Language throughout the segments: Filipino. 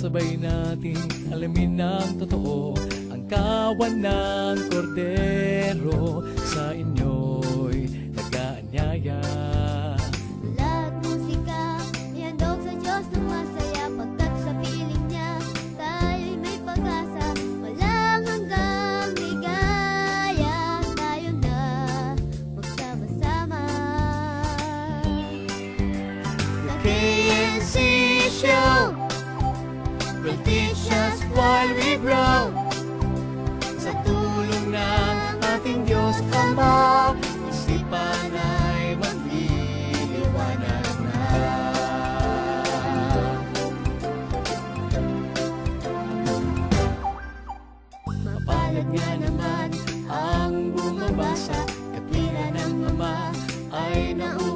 Sabay nating alamin ng totoo Ang kawan ng kordero. Sa inyo'y nag-aanyaya ay nauunawa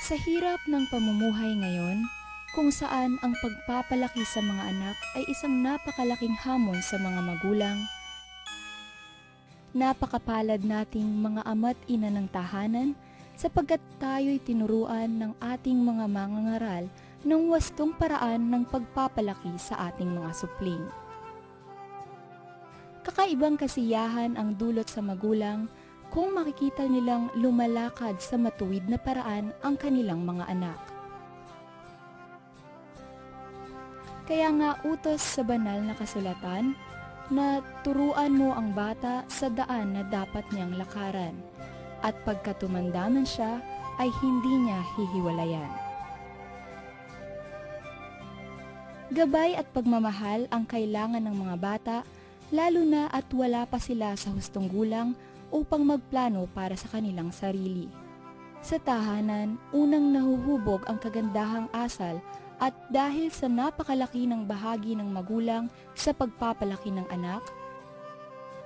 Sa hirap ng pamumuhay ngayon, kung saan ang pagpapalaki sa mga anak ay isang napakalaking hamon sa mga magulang, napakapalad nating mga ama't ina ng tahanan sapagkat tayo'y tinuruan ng ating mga mangangaral ng wastong paraan ng pagpapalaki sa ating mga supling. Kakaibang kasiyahan ang dulot sa magulang kung makikita nilang lumalakad sa matuwid na paraan ang kanilang mga anak. Kaya nga utos sa banal na kasulatan na turuan mo ang bata sa daan na dapat niyang lakaran at pagkatumanda man siya ay hindi niya hihiwalayan. Gabay at pagmamahal ang kailangan ng mga bata lalo na at wala pa sila sa hustong gulang upang magplano para sa kanilang sarili. Sa tahanan, unang nahuhubog ang kagandahang asal at dahil sa napakalaki ng bahagi ng magulang sa pagpapalaki ng anak,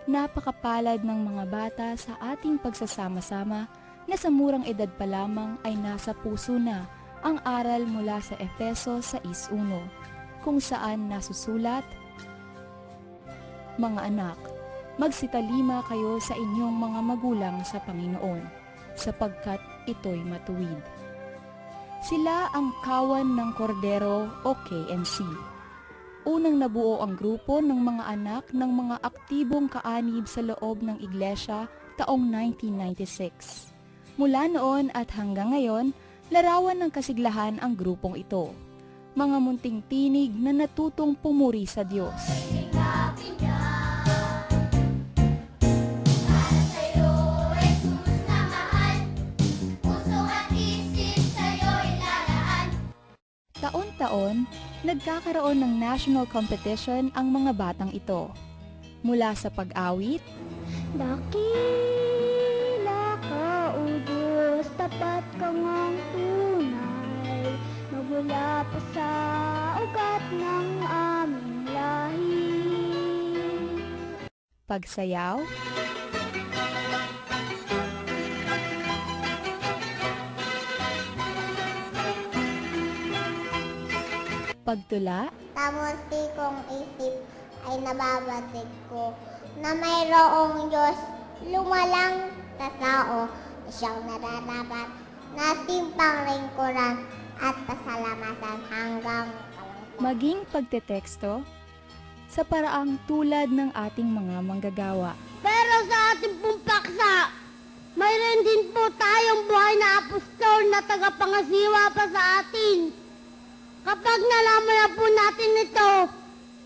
napakapalad ng mga bata sa ating pagsasama-sama na sa murang edad pa lamang ay nasa puso na ang aral mula sa Efeso 6.1 kung saan nasusulat, Mga anak, magsitalima kayo sa inyong mga magulang sa Panginoon, sapagkat ito'y matuwid. Sila ang kawan ng kordero o KNC. Unang nabuo ang grupo ng mga anak ng mga aktibong kaanib sa loob ng iglesia taong 1996. Mula noon at hanggang ngayon, larawan ng kasiglahan ang grupong ito. Mga munting tinig na natutong pumuri sa Diyos. Taon-taon, nagkakaroon ng national competition ang mga batang ito. Mula sa pag-awit, Dakila ka, O Diyos, tapat ka ngang tunay Magmula pa sa ugat ng aming lahi pagsayaw, pagtula, Tamunti kong isip ay nababatid ko na mayroong Diyos lumalang sa tao na siyang nararapat nating panglingkuran at pasalamatan hanggang kalangkan. maging pagteteksto, sa paraang tulad ng ating mga manggagawa. Pero sa ating pong paksa, mayroon din po tayong buhay na apostol na tagapangasiwa pa sa atin. Kapag nalaman na po natin ito,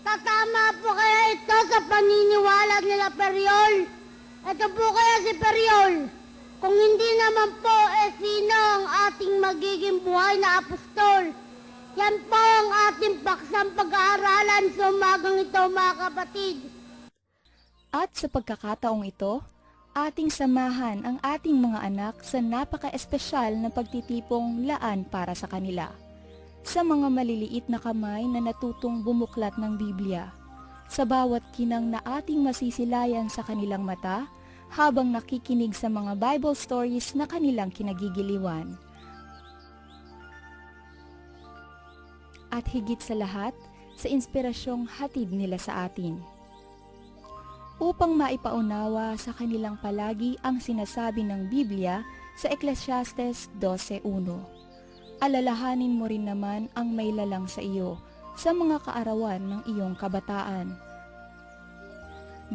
tatama po kaya ito sa paniniwala nila Periol. Ito po kaya si Periol. Kung hindi naman po, eh sino ang ating magiging buhay na apostol? Yan po ang ating paksang pag-aaralan sa umagang ito mga kapatid. At sa pagkakataong ito, ating samahan ang ating mga anak sa napaka-espesyal na pagtitipong laan para sa kanila. Sa mga maliliit na kamay na natutong bumuklat ng Biblia, sa bawat kinang na ating masisilayan sa kanilang mata habang nakikinig sa mga Bible stories na kanilang kinagigiliwan. At higit sa lahat, sa inspirasyong hatid nila sa atin upang maipaunawa sa kanilang palagi ang sinasabi ng Biblia sa Ecclesiastes 12.1. Alalahanin mo rin naman ang may lalang sa iyo sa mga kaarawan ng iyong kabataan.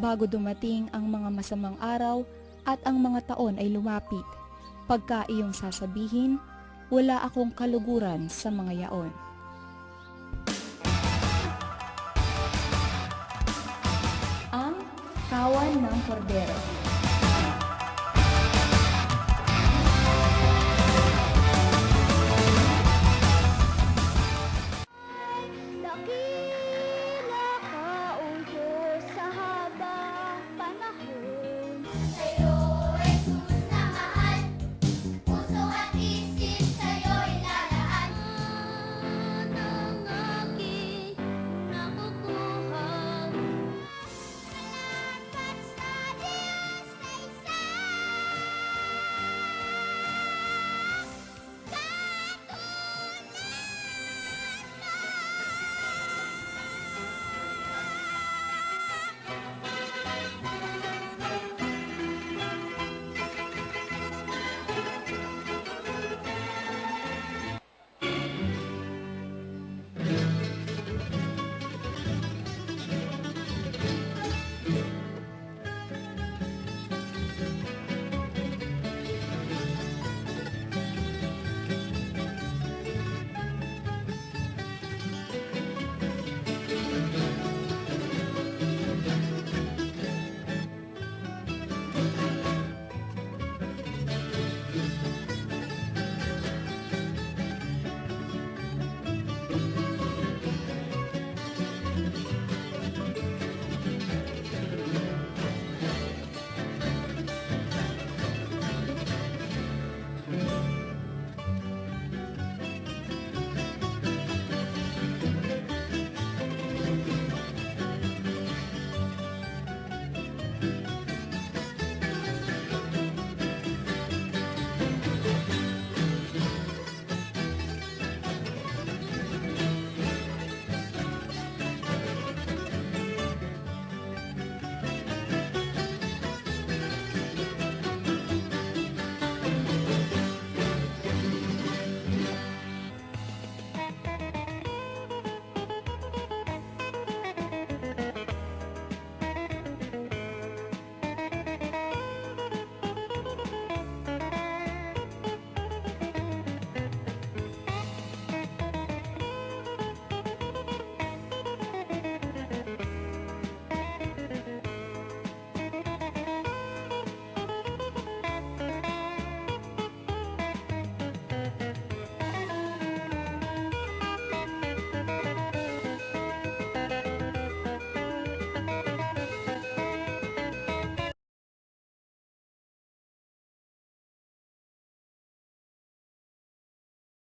Bago dumating ang mga masamang araw at ang mga taon ay lumapit, pagka iyong sasabihin, wala akong kaluguran sa mga yaon. Ang Kawan ng Kordero